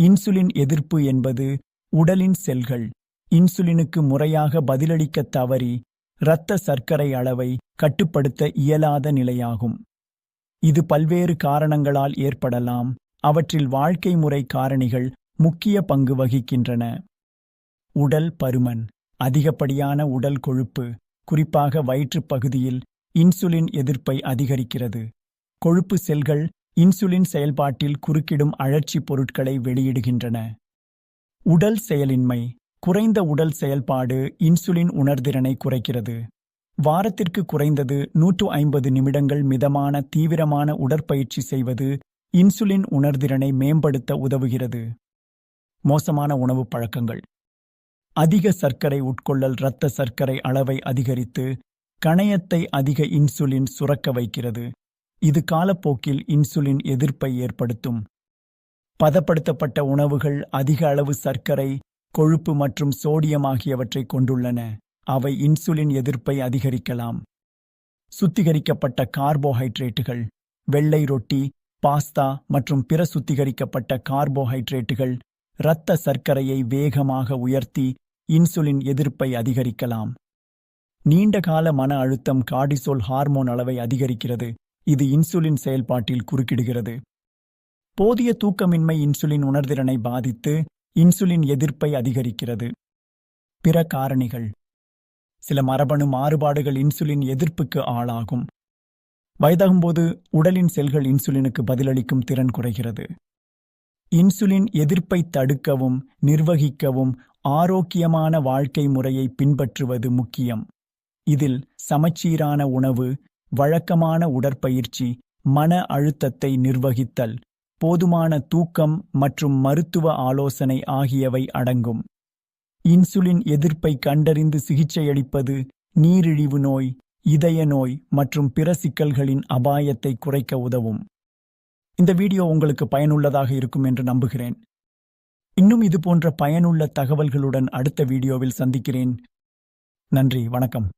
Insulin எதிர்ப்பு என்பது உடலின் செல்கள். இன்சுலினுக்கு முறையாக பதிலளிக்கத் தவறி இரத்த சர்க்கரை அளவை கட்டுப்படுத்த இயலாத நிலையாகும். இது பல்வேறு காரணங்களால் ஏற்படலாம். அவற்றில் வாழ்க்கை முறை காரணிகள் முக்கிய பங்கு வகிக்கின்றன. உடல் பருமன். அதிகப்படியான உடல் கொழுப்பு குறிப்பாக வயிற்றுப் பகுதியில் இன்சுலின் எதிர்ப்பை அதிகரிக்கிறது. கொழுப்பு செல்கள் இன்சுலின் செயல்பாட்டில் குறுக்கிடும் அழற்சி பொருட்களை வெளியிடுகின்றன. உடல் செயலின்மை. குறைந்த உடல் செயல்பாடு இன்சுலின் உணர்திறனை குறைக்கிறது. வாரத்திற்கு குறைந்தது நூற்று ஐம்பது நிமிடங்கள் மிதமான தீவிரமான உடற்பயிற்சி செய்வது இன்சுலின் உணர்திறனை மேம்படுத்த உதவுகிறது. மோசமான உணவுப் பழக்கங்கள். அதிக சர்க்கரை உட்கொள்ளல் இரத்த சர்க்கரை அளவை அதிகரித்து கணையத்தை அதிக இன்சுலின் சுரக்க வைக்கிறது. இது காலப்போக்கில் இன்சுலின் எதிர்ப்பை ஏற்படுத்தும். பதப்படுத்தப்பட்ட உணவுகள் அதிக அளவு சர்க்கரை கொழுப்பு மற்றும் சோடியம் ஆகியவற்றை கொண்டுள்ளன. அவை இன்சுலின் எதிர்ப்பை அதிகரிக்கலாம். சுத்திகரிக்கப்பட்ட கார்போஹைட்ரேட்டுகள் வெள்ளை ரொட்டி பாஸ்தா மற்றும் பிற சுத்திகரிக்கப்பட்ட கார்போஹைட்ரேட்டுகள் இரத்த சர்க்கரையை வேகமாக உயர்த்தி இன்சுலின் எதிர்ப்பை அதிகரிக்கலாம். நீண்டகால மன அழுத்தம் கார்டிசோல் ஹார்மோன் அளவை அதிகரிக்கிறது. இது இன்சுலின் செயல்பாட்டில் குறுக்கிடுகிறது. போதிய தூக்கமின்மை இன்சுலின் உணர்திறனை பாதித்து இன்சுலின் எதிர்ப்பை அதிகரிக்கிறது. பிற காரணிகள். சில மரபணு மாறுபாடுகள் இன்சுலின் எதிர்ப்புக்கு ஆளாகும். வயதாகும்போது உடலின் செல்கள் இன்சுலினுக்கு பதிலளிக்கும் திறன் குறைகிறது. இன்சுலின் எதிர்ப்பை தடுக்கவும் நிர்வகிக்கவும் ஆரோக்கியமான வாழ்க்கை முறையை பின்பற்றுவது முக்கியம். இதில் சமச்சீரான உணவு வழக்கமான உடற்பயிற்சி மன அழுத்தத்தை நிர்வகித்தல் போதுமான தூக்கம் மற்றும் மருத்துவ ஆலோசனை ஆகியவை அடங்கும். இன்சுலின் எதிர்ப்பை கண்டறிந்து சிகிச்சையளிப்பது நீரிழிவு நோய் இதய நோய் மற்றும் பிற சிக்கல்களின் அபாயத்தை குறைக்க உதவும். இந்த வீடியோ உங்களுக்கு பயனுள்ளதாக இருக்கும் என்று நம்புகிறேன். இன்னும் இது போன்ற பயனுள்ள தகவல்களுடன் அடுத்த வீடியோவில் சந்திக்கிறேன். நன்றி வணக்கம்.